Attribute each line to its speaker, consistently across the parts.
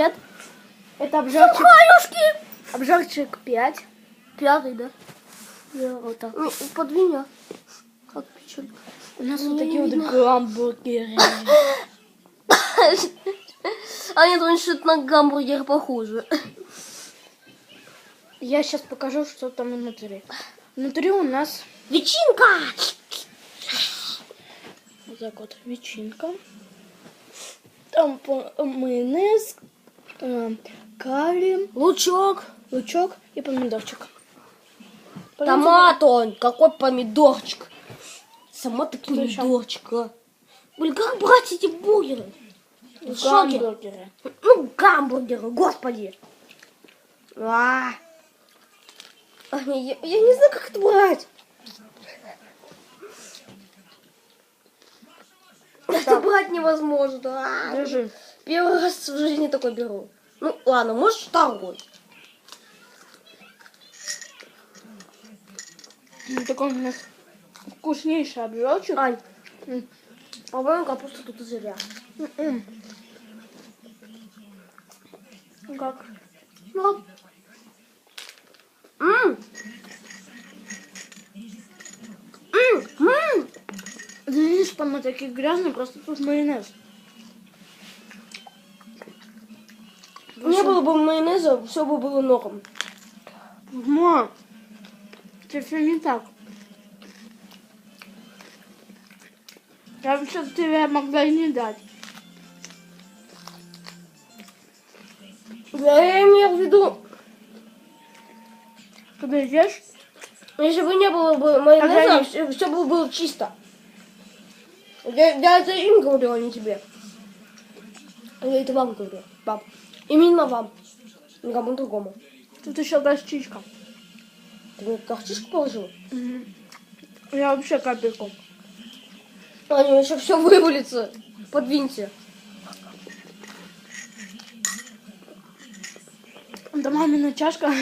Speaker 1: привет. Это обжарчик.
Speaker 2: Хаюшки!
Speaker 1: Обжарчик 5.
Speaker 2: Пятый, да?
Speaker 1: Я вот так.
Speaker 2: Ну, под меня. Как печенька.
Speaker 1: У нас вот такие вот
Speaker 2: видно.
Speaker 1: гамбургеры.
Speaker 2: А нет, он что-то на гамбургер похоже.
Speaker 1: Я сейчас покажу, что там внутри. Внутри у нас
Speaker 2: Ветчинка!
Speaker 1: вот так вот ветчинка. Там майонез, э, карри,
Speaker 2: Лучок.
Speaker 1: лучок и помидорчик.
Speaker 2: Томат он. Какой помидорчик. Сама ты помидорчика. Блин, как брать эти бургеры? Шоке.
Speaker 1: Гамбургеры.
Speaker 2: Ну, гамбургеры, господи. А. Я, я не знаю, как это брать. Это брать невозможно. А.
Speaker 1: Держи.
Speaker 2: Первый раз в жизни такой беру. Ну, ладно, может второй.
Speaker 1: Ну, Такой у нас вкуснейший обжарчик.
Speaker 2: Ань,
Speaker 1: М.
Speaker 2: по-моему, капуста тут зря.
Speaker 1: М-м. Как?
Speaker 2: Ну. М. М, м.
Speaker 1: Извини, что мы такие грязные, просто тут майонез.
Speaker 2: Не было бы майонеза, все бы было норм.
Speaker 1: Ма, это все не так. Я вообще тебе могла и не дать.
Speaker 2: Я имею в виду,
Speaker 1: Когда ешь,
Speaker 2: если бы не было бы майонеза,
Speaker 1: Ага.
Speaker 2: все, бы было чисто. Я, я это им говорю, а не тебе. Я это вам говорю, пап. Именно вам. Никому другому.
Speaker 1: тут еще горчичка.
Speaker 2: Ты мне горчичку положил?
Speaker 1: Мгм. Я вообще капельку.
Speaker 2: Аня, еще все вывалится. Подвиньте.
Speaker 1: Это мамина чашка.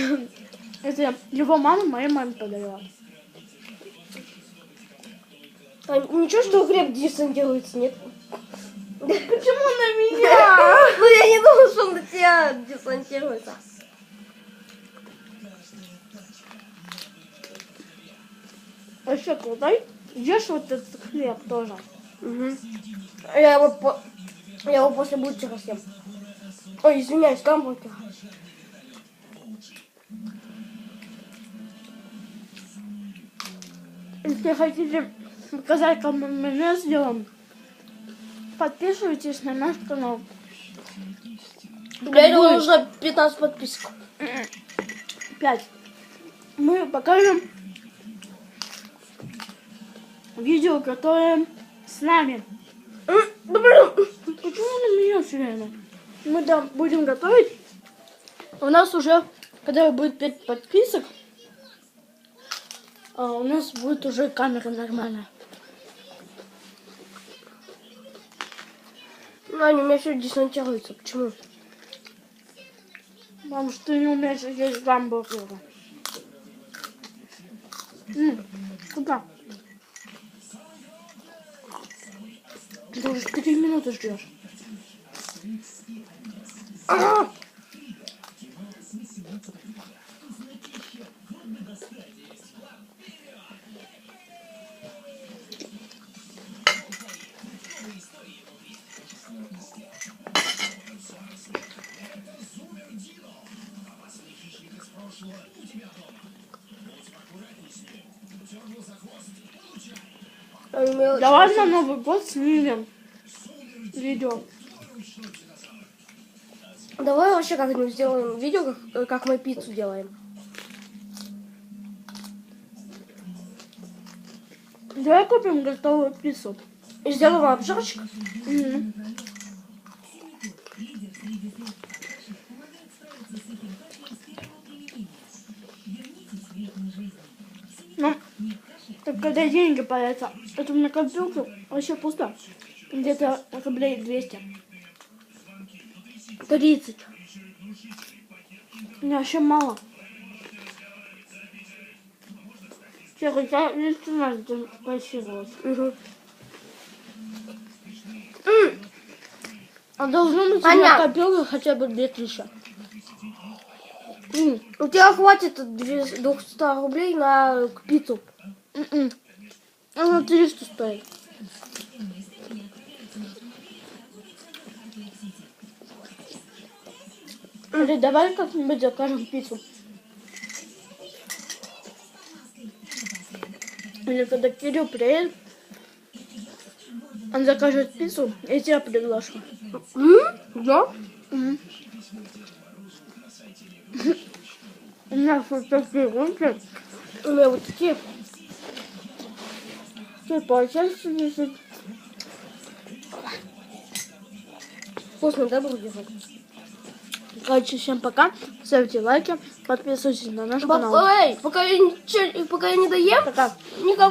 Speaker 1: Это его мама моей маме подарила.
Speaker 2: Ань, ничего, что хлеб десантируется, нет?
Speaker 1: Почему на меня?
Speaker 2: Ну, я не думала, что он на тебя десантируется.
Speaker 1: Вообще крутой. Ешь вот этот хлеб тоже.
Speaker 2: Я его, по- я его после бургера съем. Ой, извиняюсь, гамбургер.
Speaker 1: Если хотите показать, как мы майонез делаем, подписывайтесь на наш канал.
Speaker 2: Для этого нужно 15 подписок.
Speaker 1: 5. Мы покажем видео, которое с нами. Почему на меня все время? Мы там будем готовить. У нас уже, когда будет 5 подписок, а, у нас будет уже камера нормальная.
Speaker 2: Аня, у меня все десантируется. Почему?
Speaker 1: Потому что ты не умеешь есть гамбургеры. М, Куда? Ты уже 4 минуты ждешь.
Speaker 2: А! Аня, у
Speaker 1: Давай на Новый год снимем видео.
Speaker 2: Давай вообще как-нибудь сделаем видео, как, как мы пиццу делаем.
Speaker 1: Давай купим готовую пиццу.
Speaker 2: И сделаем обжарочек.
Speaker 1: Мгм. Ну, так когда деньги появятся, это у меня копилка вообще пусто. Где-то рублей 200.
Speaker 2: 30.
Speaker 1: Мне вообще мало. Честно, я лишний раз спасибо.
Speaker 2: Угу. М.
Speaker 1: А должно быть
Speaker 2: Аня.
Speaker 1: на копилку хотя бы 2000. М,
Speaker 2: У тебя хватит 200 рублей на пиццу.
Speaker 1: Она 300 стоит. Или давай как-нибудь закажем пиццу. Или когда Кирилл приедет, он закажет пиццу, и тебя приглашу.
Speaker 2: Да?
Speaker 1: У меня вот такие руки.
Speaker 2: У меня вот такие.
Speaker 1: Все, получается, если...
Speaker 2: Вкусно, да, будет?
Speaker 1: Короче, всем пока. Ставьте лайки, подписывайтесь на наш канал.
Speaker 2: Эй, пока я, ничего- пока я не доем,
Speaker 1: Пока.
Speaker 2: никакого